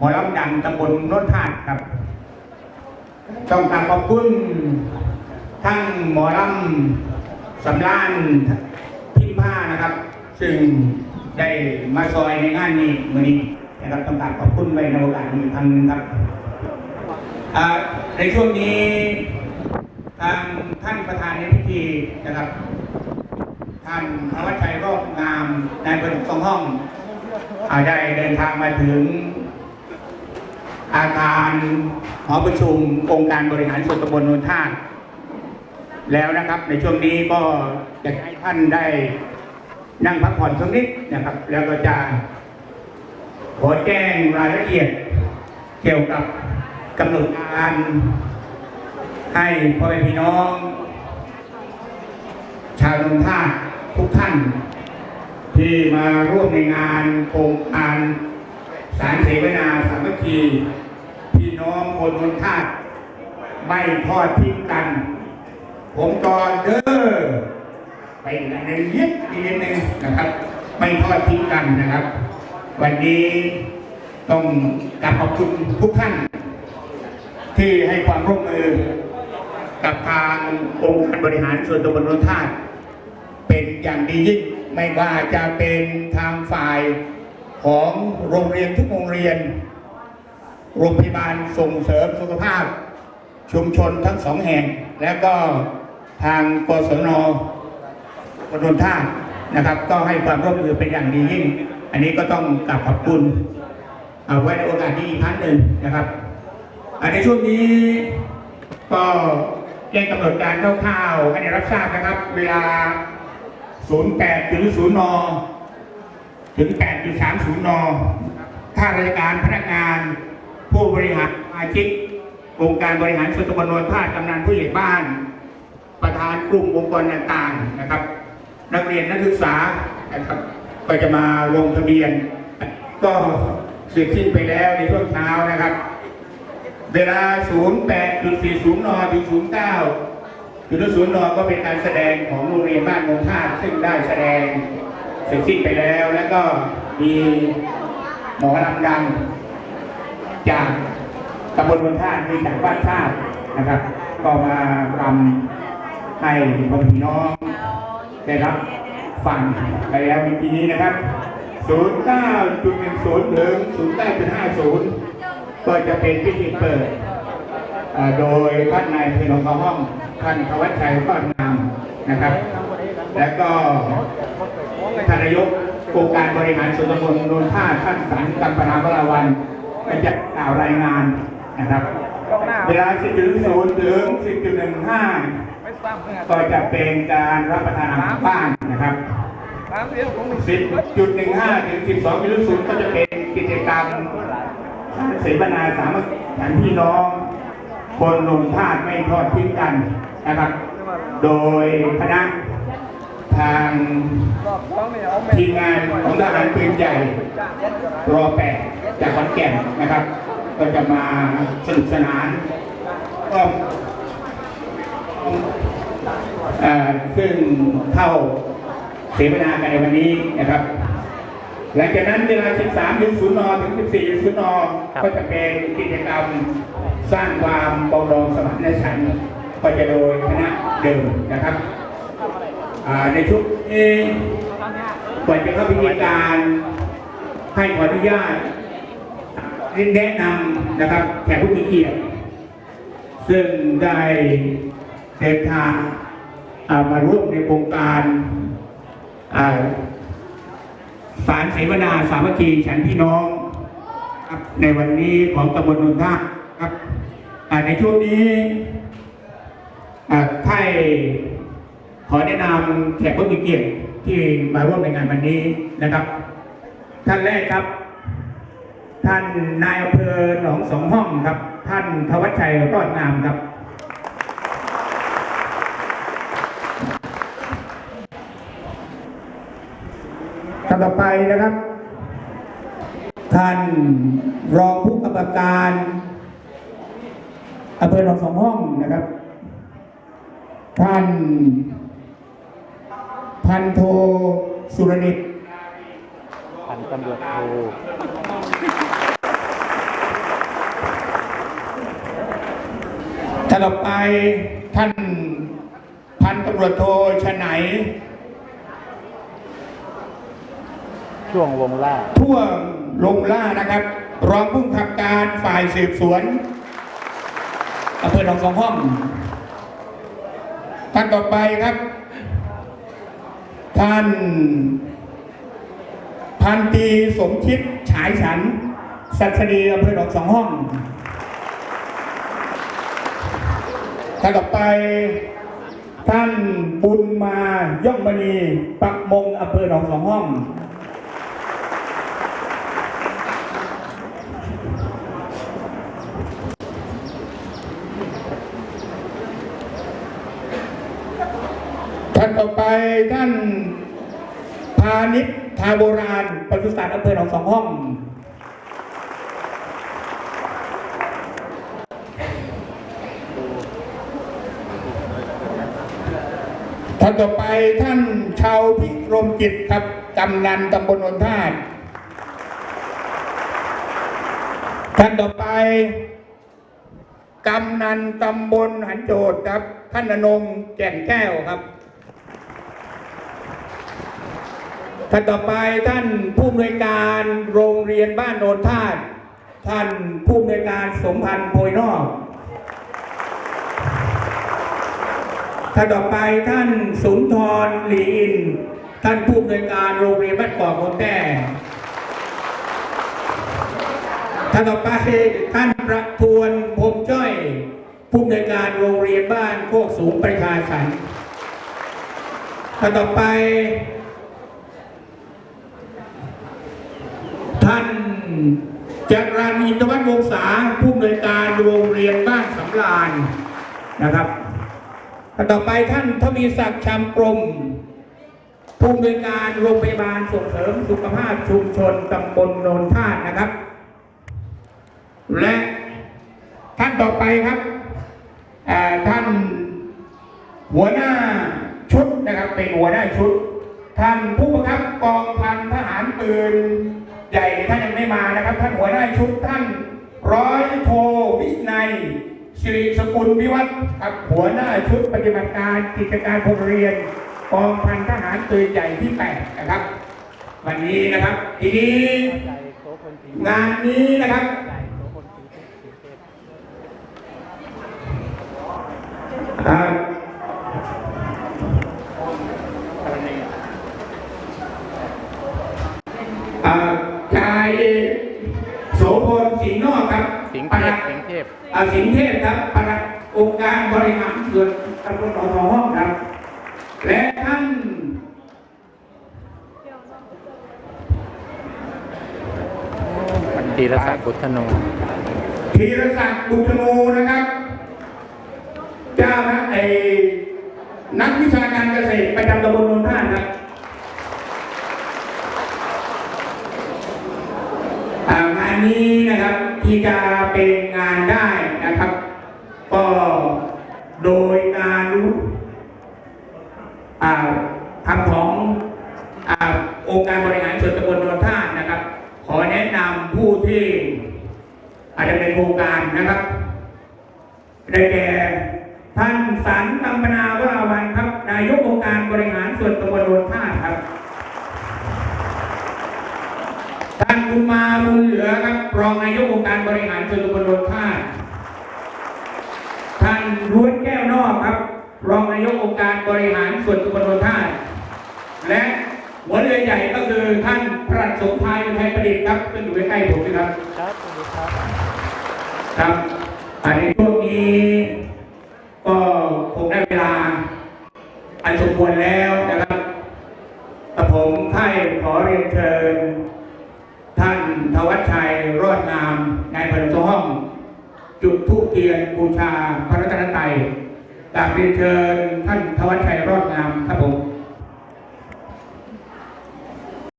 หมอลำดังตำบลโนนทาครับ ต้องกราบขอบคุณทั้งหมอลำสำลานพิมพ์ผ้านะครับ ซึ่งได้มาซอยในงานนี้มือนี้นะครับต้องกราบขอบคุณไว้ในโอกาสนี้อีกครั้งนึงครับในช่วงนี้ทางท่านประธานในพิธีนะครับ ท่านพระวัชชัยรอบงามนายประดุกทรงห้องอาได้เดินทางมาถึง อาคารหอประชุมองค์การบริหารส่วนตำบลนนท่าแล้วนะครับ ในช่วงนี้ก็อยากให้ท่านได้นั่งพักผ่อนสักนิดนะครับ แล้วก็จะขอแจ้งรายละเอียดเกี่ยวกับกำหนดการให้พ่อแม่พี่น้อง ชาวนนท่าทุกท่าน ที่มาร่วมในงานโครงการ สารเสวนาสามัคคีพี่น้องคนนนทาตุไม่ทอดทิ้งกัน ผมกรเด้อไปอีกอันหนึ่ยึดอีกนิดหนึงนะครับ ไม่ทอดทิ้งกันนะครับ วันนี้ต้องกราบขอบคุณทุกท่าน ที่ให้ความร่วมมือ กับทางองค์การบริหารส่วนตำบลนนทาตุเป็นอย่างดียิ่งไม่ว่าจะเป็นทางฝ่าย ของโรงเรียนทุกโรงเรียน โรงพยาบาลส่งเสริมสุขภาพ ชุมชนทั้งสองแห่ง แล้วก็ทางกศนบนนท่าตุนะครับ ก็ให้ความร่วมมือเป็นอย่างดียิ่ง อันนี้ก็ต้องกราบขอบคุณเอาไว้ในโอกาสนี้อีกครั้งหนึ่งนะครับอ่าในช่วงนี้ก็แจ้งกำหนดการคร่าวๆให้ได้รับทราบนะครับ เวลา 08ถึง0น ถึง 8.30นข้าราชการพนักงานผู้บริหารสมาชิกองค์การบริหารส่วนตำบลนนทาตุกำนันผู้ใหญ่บ้าน ประธานกลุ่มองค์กรต่างๆนะครับ นักเรียนนักศึกษานะครับก็จะมาลงทะเบียน ก็เสร็จสิ้นไปแล้วในช่วงเช้านะครับ เวลา 08.40 น ถึง 09จุดศูนก็เป็นการแสดงของโรงเรียนบ้านมงท่าตุซึ่งได้แสดง เสร็จสิ้นไปแล้วแล้วก็มีหมอลำดังจากตำบลเมืองท่าตุคือจากบ้านชาตินะครับ ก็มารำให้พ่อพี่น้องได้รับฟังไปแล้วในปีนี้นะครับ 09.10ถึง09.50 ก็จะเป็นพิธีเปิด โดยท่านนายพลินของห้องท่านธวัชชัยก้อนงามนะครับ และก็ ท่านนายกองค์การบริหารส่วนตำบลโนนท่าท่านสันกัมปนาวราวันก็จะกล่าวรายงานนะครับเวลา 10.0 ถึง 10.15 ก็จะเป็นการรับประทานอาหารบ้านนะครับ 10.15 ถึง 12.0 ก็จะเป็นกิจกรรมเสวนาสามัคคีพี่น้องคนลงทาตุไม่ทอดทิ้งกันนะครับ โดยคณะ ทางทีมงานของทหารปืนใหญ่รอแปดจากขอนแก่นนะครับ ก็จะมาสนุกสนานก็เอ่อซึ่งเข้าเสวนากันในวันนี้นะครับ หลังจากนั้นเวลา 13ถึง0นถึง 14 0นก็จะเป็นกิจกรรมสร้างความปรองดองสมานฉันท์ก็จะโดยคณะเดิมนะครับอ่า ในชุดนี้ก่อนจะเข้าพิธีการให้ขออนุญาตแนะนำนะครับแขกผู้มีเกียรติซึ่งได้เดินทางมาร่วมในโครงการสารเสวนาสามัคคีฉันพี่น้องครับในวันนี้ของตำบลนนท่าครับในช่วงนี้อ่าท่าน ขอแนะนำแขกผู้มีเกียรติที่มาร่วมในงานวันนี้นะครับ ท่านแรกครับ ท่านนายอำเภอหนองสองห้องครับ ท่านทวัชชัยรอดงามครับ ท่านต่อไปนะครับ ท่านรองผู้กำกับการอำเภอหนองสองห้องนะครับ ท่าน พันโทสุรนิตพันตำรวจโทถัดไปท่านพันตำรวจโทชไหนช่วงวงล่าช่วงลงล่านะครับ รองผู้ขับการฝ่ายสืบสวนอำเภอหนองสองห้องท่านต่อไปครับ ท่านพันตีสมคิดฉายฉัน สัสดีอำเภอหนองสองห้องท่านต่อไปท่านบุญมาย่องมณีปักมงอำเภอหนองสองห้อง ท่านต่อไปท่านพาณิชย์ทาโบราณปศุสัตว์อำเภอหนองสองห้อง ท่านต่อไปท่านชาวพิรมจิตครับกำนันตำบลนนทาตท่านต่อไปกำนันตำบลหันโจทย์ครับ ท่านอนงแก่นแก้วครับ ท่านต่อไปท่านผู้อำนวยการโรงเรียนบ้านโนนธาตุท่านผู้อำนวยการสมพันธ์โพยนอกท่านต่อไปท่านสุนทรหลีอิน ท่านผู้อำนวยการโรงเรียนบ้านกอกโมนแต้ท่านต่อไปท่านประทวนพรมจ้อยผู้อำนวยการโรงเรียนบ้านโคกสูงประชาสันท่านต่อไป ท่านจรันอินทวัฒน์วงศาผู้อำนวยการโรงเรียนบ้านสำราญนะครับต่อไปท่านทวีศักดิ์ชำกรมผู้อำนวยการโรงพยาบาลส่งเสริมสุขภาพชุมชนตำบลโนนธาตุนะครับ และท่านต่อไปครับท่านหัวหน้าชุดนะครับเป็นหัวหน้าชุด ท่านผู้บังคับกองพันทหารปืน ใหญ่ท่านยังไม่มานะครับ ท่านหัวหน้าชุดท่านร้อยโทวินัยสิริสกุลวิวัฒน์ครับหัวหน้าชุดปฏิบัติการกิจการพลเรียนกองพันทหารปืนใหญ่ที่แปดนะครับ วันนี้นะครับทีนี้งานนี้นะครับคนสีสีเทพ อ่า อะไรเนี่ย อ่า ชายโสพลสิงห์นอกครับสิงห์ปเทลัพดสิงห์เทพอ่าสิงห์เทพครับปลัดองค์การบริหารส่วนตำบลหนองทองห้องครับ และท่านธีรศักดิ์บุฒโนธีรศักดิ์บุตรโนนะครับ เจ้านะไอ้นักวิชาการเกษตรประจำตำบลนนท่าตุครับอ่า งานนี้นะครับที่จะเป็นงานได้นะครับ ก็โดยการรู้อ่าทำขององค์การบริหารส่วนตำบลนนท่าตุนะครับ ขอแนะนำผู้ที่อาจจะเป็นโครงการนะครับได้แก่ท่านสันตำปนาว่าวันครับ นายกองค์การบริหารส่วนตำบลนนท่าตุครับ ท่านบุญ มาบุญเหลือครับรองนายกองค์การบริหารส่วนตำบลโนนท่าตุท่านรุ้นแก้วนอกครับ รองนายกองค์การบริหารส่วนตำบลโนนท่าตุและหัวเรือใหญ่ก็คือท่านพระราชสมภารอุทัยประดิษฐ์ครับซึ่งอยู่ใกล้ๆผมนะครับครับสวัสดีครับครับอันในช่วงนี้ก็คงได้เวลา อันสมควรแล้วนะครับกับผมไข่ขอเรียนเชิญท่านท วัชชัยรอดงามนายพลห้อง จุดทูปเทียนบูชาพระรัตนตรัยกราบเรียนเชิญท่านทวัชชัยรอดงามครับผม